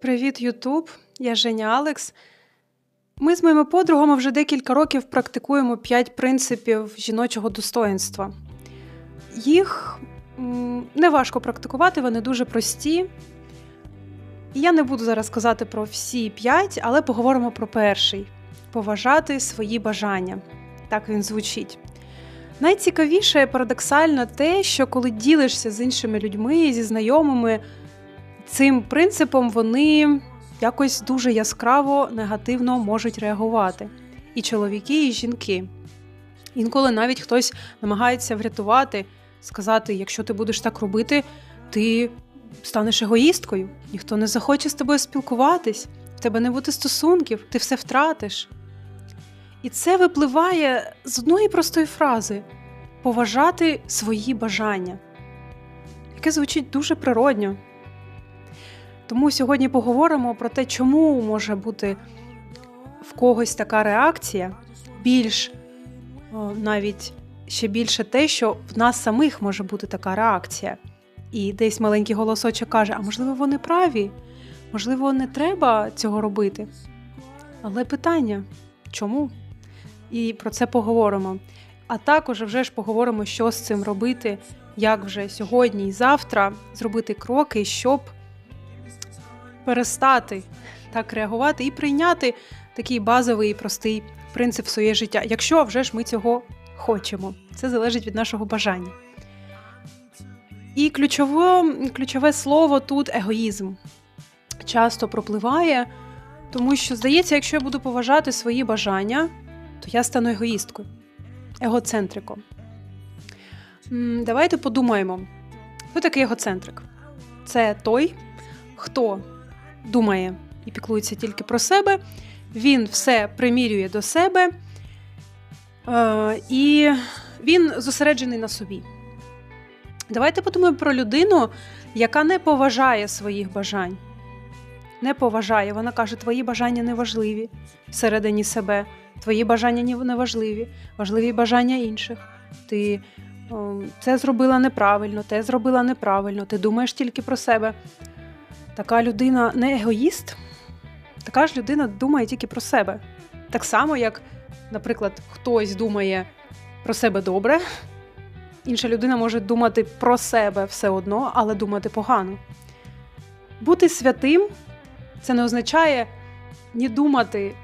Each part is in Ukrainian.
Привіт, Ютуб! Я Женя Алекс. Ми з моїми подругами вже декілька років практикуємо 5 принципів жіночого достоїнства. Їх м, не важко практикувати, вони дуже прості. І я не буду зараз казати про всі 5, але поговоримо про перший поважати свої бажання. Так він звучить. Найцікавіше парадоксально те, що коли ділишся з іншими людьми, зі знайомими, цим принципом вони якось дуже яскраво негативно можуть реагувати. І чоловіки, і жінки. Інколи навіть хтось намагається врятувати, сказати: якщо ти будеш так робити, ти станеш егоїсткою, ніхто не захоче з тобою спілкуватись, в тебе не буде стосунків, ти все втратиш. І це випливає з одної простої фрази поважати свої бажання, яке звучить дуже природньо. Тому сьогодні поговоримо про те, чому може бути в когось така реакція, більш навіть ще більше те, що в нас самих може бути така реакція. І десь маленький голосочок каже: а можливо, вони праві, можливо, не треба цього робити. Але питання чому? І про це поговоримо. А також вже ж поговоримо, що з цим робити, як вже сьогодні і завтра зробити кроки, щоб перестати так реагувати і прийняти такий базовий і простий принцип в своє життя, якщо вже ж ми цього хочемо. Це залежить від нашого бажання. І ключове, ключове слово тут егоїзм часто пропливає, тому що, здається, якщо я буду поважати свої бажання, то я стану егоїсткою, егоцентриком. Давайте подумаємо, хто такий егоцентрик? Це той, хто думає і піклується тільки про себе, він все примірює до себе, е, і він зосереджений на собі. Давайте подумаємо про людину, яка не поважає своїх бажань. Не поважає. Вона каже, твої бажання не важливі всередині себе, твої бажання ні- не важливі, бажання інших. Ти о, це зробила неправильно, те зробила неправильно, ти думаєш тільки про себе. Така людина не егоїст, така ж людина думає тільки про себе. Так само, як, наприклад, хтось думає про себе добре, інша людина може думати про себе все одно, але думати погано. Бути святим це не означає ні думати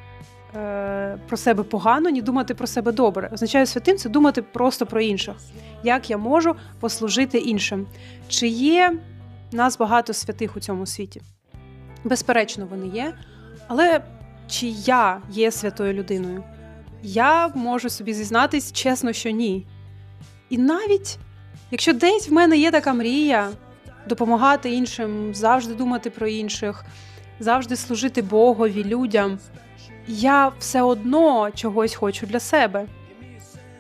е, про себе погано, ні думати про себе добре. Означає святим це думати просто про інших. Як я можу послужити іншим? Чи є нас багато святих у цьому світі? Безперечно, вони є. Але чи я є святою людиною? Я можу собі зізнатись чесно, що ні. І навіть якщо десь в мене є така мрія допомагати іншим, завжди думати про інших, завжди служити Богові, людям, я все одно чогось хочу для себе.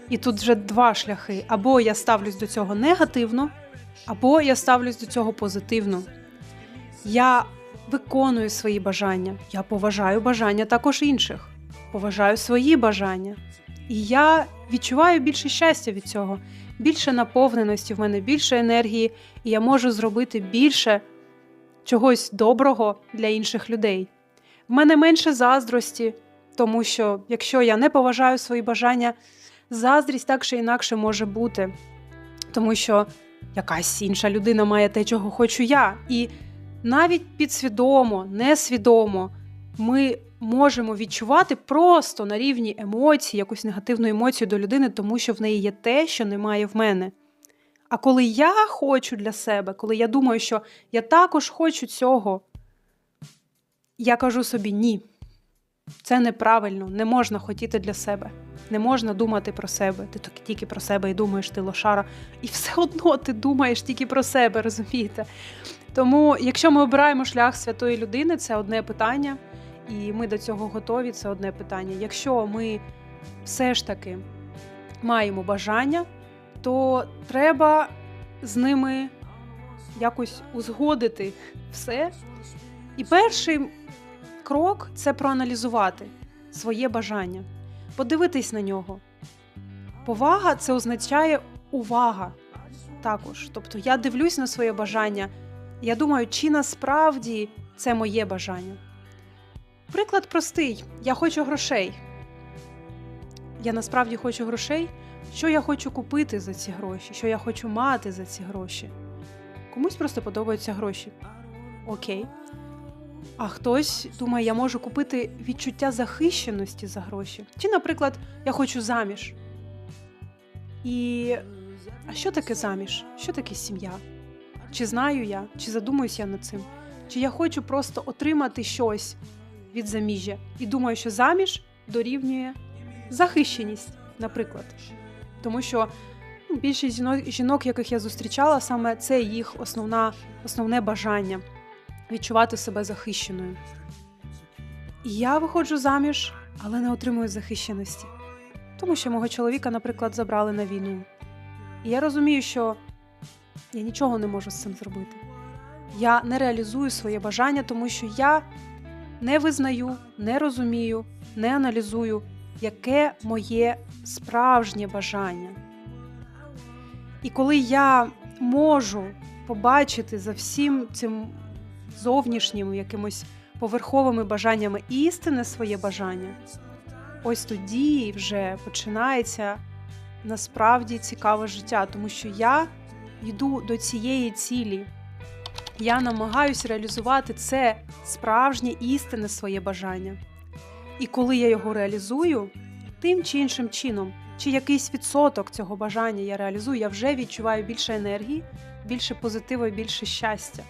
І тут вже два шляхи: або я ставлюсь до цього негативно, або я ставлюсь до цього позитивно. Я виконую свої бажання, я поважаю бажання також інших, поважаю свої бажання. І я відчуваю більше щастя від цього, більше наповненості в мене, більше енергії, і я можу зробити більше чогось доброго для інших людей. В мене менше заздрості, тому що якщо я не поважаю свої бажання, заздрість так чи інакше може бути, тому що якась інша людина має те, чого хочу я. І навіть підсвідомо, несвідомо ми можемо відчувати просто на рівні емоцій, якусь негативну емоцію до людини, тому що в неї є те, що немає в мене. А коли я хочу для себе, коли я думаю, що я також хочу цього, я кажу собі ні. Це неправильно, не можна хотіти для себе, не можна думати про себе. Ти тільки- про себе і думаєш, ти лошара, і все одно ти думаєш тільки про себе, розумієте? Тому, якщо ми обираємо шлях святої людини, це одне питання, і ми до цього готові, це одне питання. Якщо ми все ж таки маємо бажання, то треба з ними якось узгодити все. І перший крок це проаналізувати своє бажання, подивитись на нього. Повага це означає увага також. Тобто я дивлюсь на своє бажання, я думаю, чи насправді це моє бажання. Приклад простий: я хочу грошей. Я насправді хочу грошей. Що я хочу купити за ці гроші, що я хочу мати за ці гроші. Комусь просто подобаються гроші. Окей. А хтось думає, я можу купити відчуття захищеності за гроші. Чи, наприклад, я хочу заміж. І а що таке заміж? Що таке сім'я? Чи знаю я, чи задумуюся я над цим? Чи я хочу просто отримати щось від заміжжя і думаю, що заміж дорівнює захищеність, наприклад. Тому що ну, більшість жінок, жінок, яких я зустрічала, саме це їх основна, основне бажання відчувати себе захищеною. І я виходжу заміж, але не отримую захищеності. Тому що мого чоловіка, наприклад, забрали на війну. І я розумію, що я нічого не можу з цим зробити. Я не реалізую своє бажання, тому що я не визнаю, не розумію, не аналізую, яке моє справжнє бажання. І коли я можу побачити за всім цим зовнішнім якимось поверховими бажаннями істинне своє бажання, ось тоді вже починається насправді цікаве життя, тому що я йду до цієї цілі. Я намагаюся реалізувати це справжнє істинне своє бажання. І коли я його реалізую, тим чи іншим чином, чи якийсь відсоток цього бажання я реалізую, я вже відчуваю більше енергії, більше позитиву і більше щастя.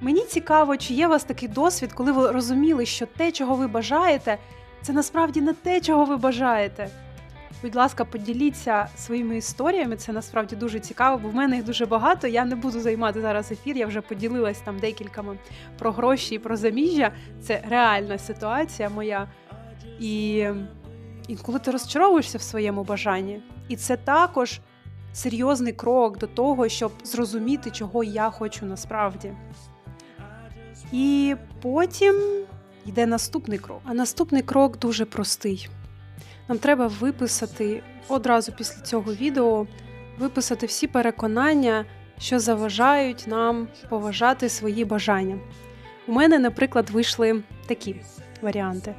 Мені цікаво, чи є у вас такий досвід, коли ви розуміли, що те, чого ви бажаєте, це насправді не те, чого ви бажаєте. Будь ласка, поділіться своїми історіями, це насправді дуже цікаво, бо в мене їх дуже багато. Я не буду займати зараз ефір, я вже поділилась там декількома про гроші і про заміжжя. Це реальна ситуація моя. І інколи ти розчаровуєшся в своєму бажанні. І це також серйозний крок до того, щоб зрозуміти, чого я хочу насправді. І потім йде наступний крок. А наступний крок дуже простий. Нам треба виписати одразу після цього відео, виписати всі переконання, що заважають нам поважати свої бажання. У мене, наприклад, вийшли такі варіанти: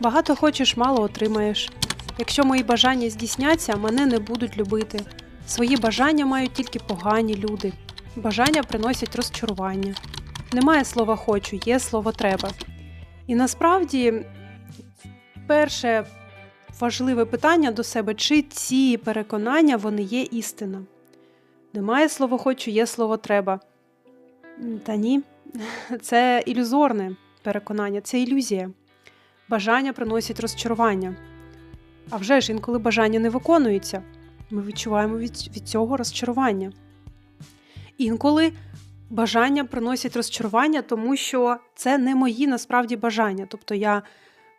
багато хочеш, мало отримаєш. Якщо мої бажання здійсняться, мене не будуть любити. Свої бажання мають тільки погані люди. Бажання приносять розчарування. Немає слова хочу, є слово треба. І насправді, перше важливе питання до себе, чи ці переконання вони є істина. Немає слова хочу, є слово треба. Та ні, це ілюзорне переконання, це ілюзія. Бажання приносять розчарування. А вже ж інколи бажання не виконуються, ми відчуваємо від, від цього розчарування. Інколи бажання приносять розчарування, тому що це не мої насправді бажання. Тобто я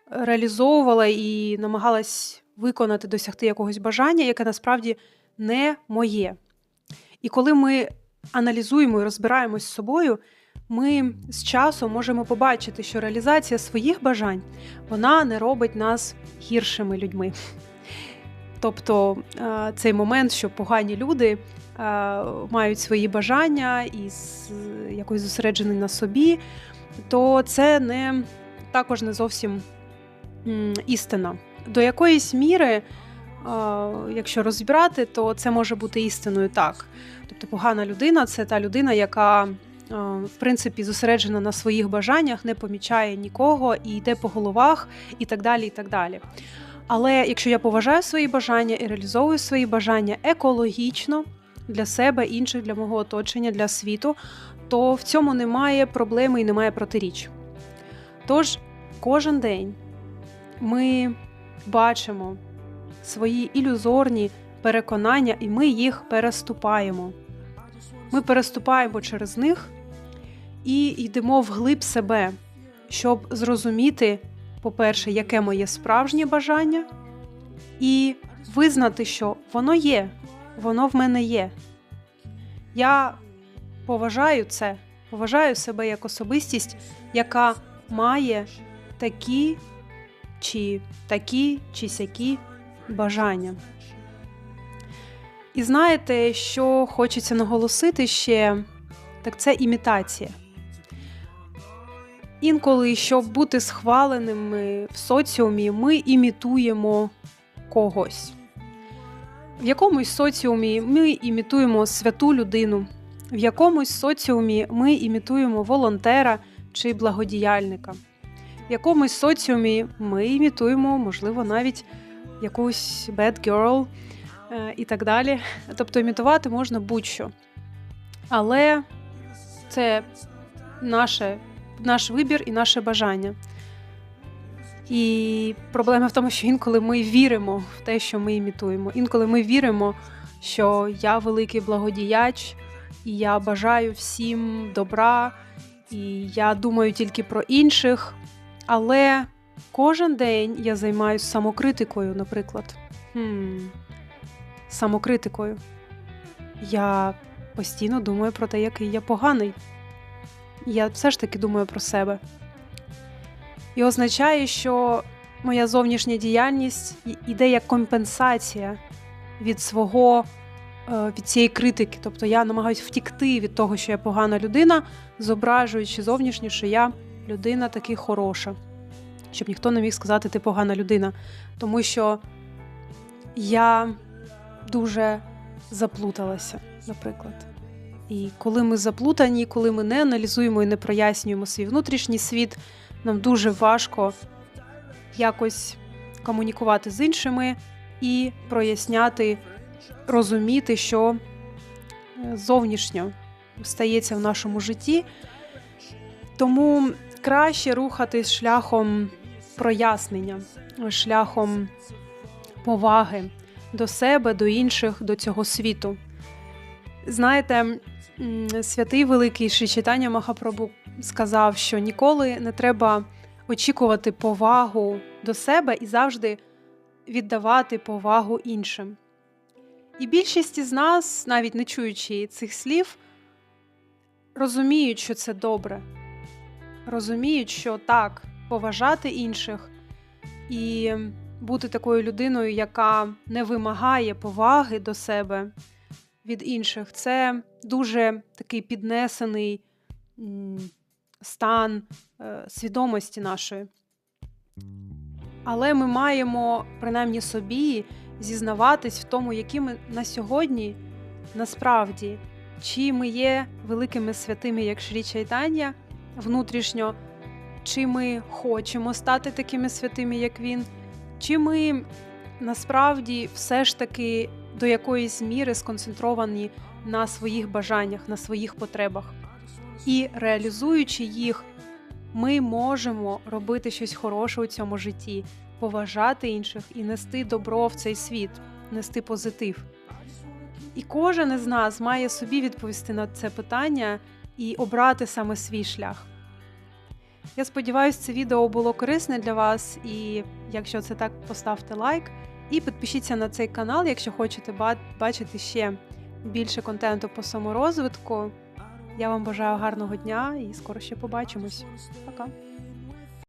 реалізовувала і намагалась виконати, досягти якогось бажання, яке насправді не моє. І коли ми аналізуємо і розбираємось з собою, ми з часом можемо побачити, що реалізація своїх бажань вона не робить нас гіршими людьми. Тобто цей момент, що погані люди мають свої бажання і якось зосереджені на собі, то це не також не зовсім істина. До якоїсь міри, якщо розібрати, то це може бути істиною так. Тобто, погана людина це та людина, яка в принципі зосереджена на своїх бажаннях, не помічає нікого і йде по головах, і так далі. і так далі. Але якщо я поважаю свої бажання і реалізовую свої бажання екологічно для себе, інших, для мого оточення, для світу, то в цьому немає проблеми і немає протиріч. Тож кожен день ми бачимо свої ілюзорні переконання, і ми їх переступаємо. Ми переступаємо через них і йдемо вглиб себе, щоб зрозуміти, по-перше, яке моє справжнє бажання, і визнати, що воно є, воно в мене є. Я поважаю це, поважаю себе як особистість, яка має такі чи такі, чи сякі бажання. І знаєте, що хочеться наголосити ще, так це імітація. Інколи, щоб бути схваленими в соціумі, ми імітуємо когось. В якомусь соціумі ми імітуємо святу людину, в якомусь соціумі ми імітуємо волонтера чи благодіяльника. В якомусь соціумі ми імітуємо, можливо, навіть якусь bad girl е, і так далі. Тобто імітувати можна будь-що. Але це наше, наш вибір і наше бажання. І проблема в тому, що інколи ми віримо в те, що ми імітуємо. Інколи ми віримо, що я великий благодіяч, і я бажаю всім добра, і я думаю тільки про інших. Але кожен день я займаюся самокритикою, наприклад. Хм, самокритикою. Я постійно думаю про те, який я поганий. Я все ж таки думаю про себе. І означає, що моя зовнішня діяльність іде як компенсація від свого е, від цієї критики. Тобто я намагаюся втікти від того, що я погана людина, зображуючи зовнішнє, що я людина таки хороша, щоб ніхто не міг сказати, ти погана людина. Тому що я дуже заплуталася, наприклад. І коли ми заплутані, коли ми не аналізуємо і не прояснюємо свій внутрішній світ, нам дуже важко якось комунікувати з іншими і проясняти, розуміти, що е, зовнішньо стається в нашому житті. Тому краще рухатись шляхом прояснення, шляхом поваги до себе, до інших, до цього світу. Знаєте, святий великий Шрі Читання Махапрабху сказав, що ніколи не треба очікувати повагу до себе і завжди віддавати повагу іншим. І більшість із нас, навіть не чуючи цих слів, розуміють, що це добре, розуміють, що так, поважати інших і бути такою людиною, яка не вимагає поваги до себе від інших, це дуже такий піднесений стан е, свідомості нашої. Але ми маємо принаймні собі зізнаватись в тому, які ми на сьогодні насправді, чи ми є великими святими, як Шрі Чайтання внутрішньо, чи ми хочемо стати такими святими, як він, чи ми насправді все ж таки до якоїсь міри сконцентровані на своїх бажаннях, на своїх потребах. І реалізуючи їх, ми можемо робити щось хороше у цьому житті, поважати інших і нести добро в цей світ, нести позитив. І кожен із нас має собі відповісти на це питання і обрати саме свій шлях. Я сподіваюся, це відео було корисне для вас, і якщо це так, поставте лайк і підпишіться на цей канал, якщо хочете бачити ще більше контенту по саморозвитку. Я вам бажаю гарного дня і скоро ще побачимось. Пока.